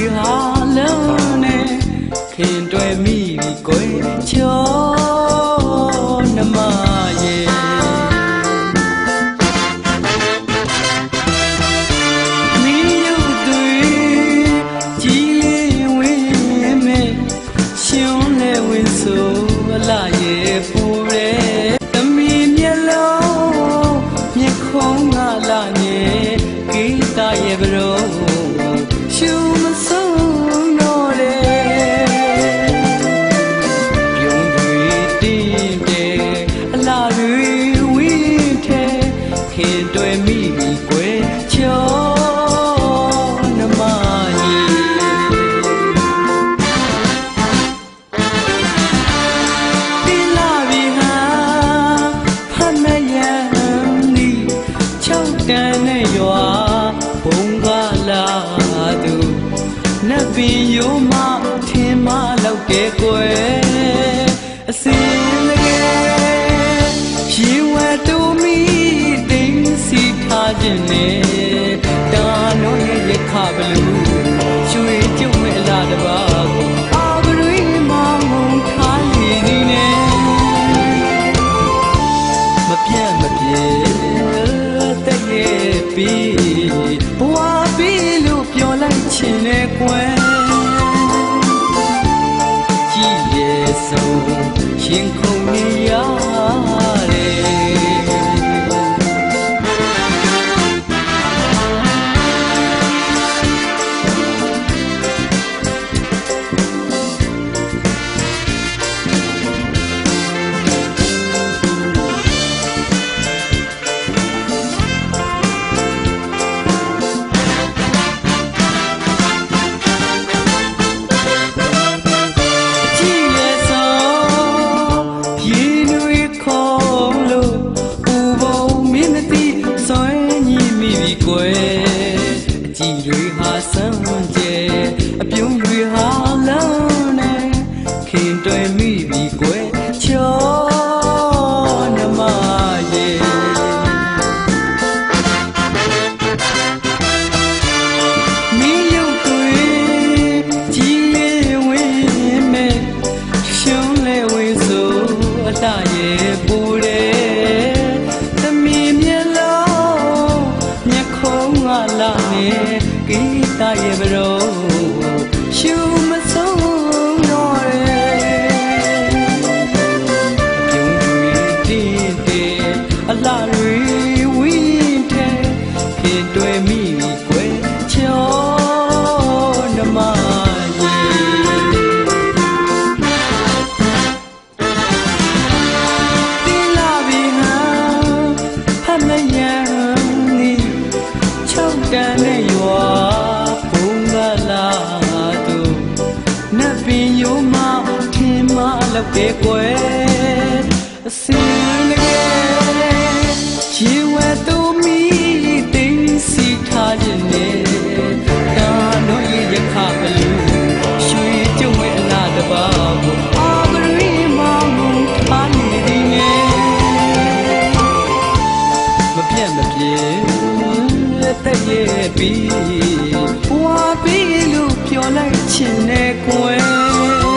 တွေဟာလုံးနဲ့ခင်တွေ့မိပြီကိုယ်ချောနမရဲ့လာနေကိတာရဲ့ဘရောရှူ လောက်တဲ့ကွယ်အစင်ငယ်ရင်ဝတ်တူမီတင်းစီထားခြင်းနဲ့တာနိုးရဲ့ရခဘလူရွှေကျုံမဲ့လာတပါကိုအာဘရွေမောင်ုံထားရည်နေနဲ့မပြတ်မပြေတည့်ရဲ့ပြီးဘဝပြီးလို့ပြောလိုက်ချင်တဲ့ကွယ် ရဲ့ဆုံးရ ဟာ တဲ့ကွယ်အစင်ငယ်ရေဝဲသူမီတင်းစီထားခြင်းနဲ့ဒါတော့ရရခဘလူရွှေကြုံမဲ့အလားတပါကိုအာဂရီမောင်ထားနေသည်ငယ်မပြတ်မပြေတဲ့ရဲ့ပြီးဘွာပြီးလို့ပြောလိုက်ချင်တဲ့ကွယ်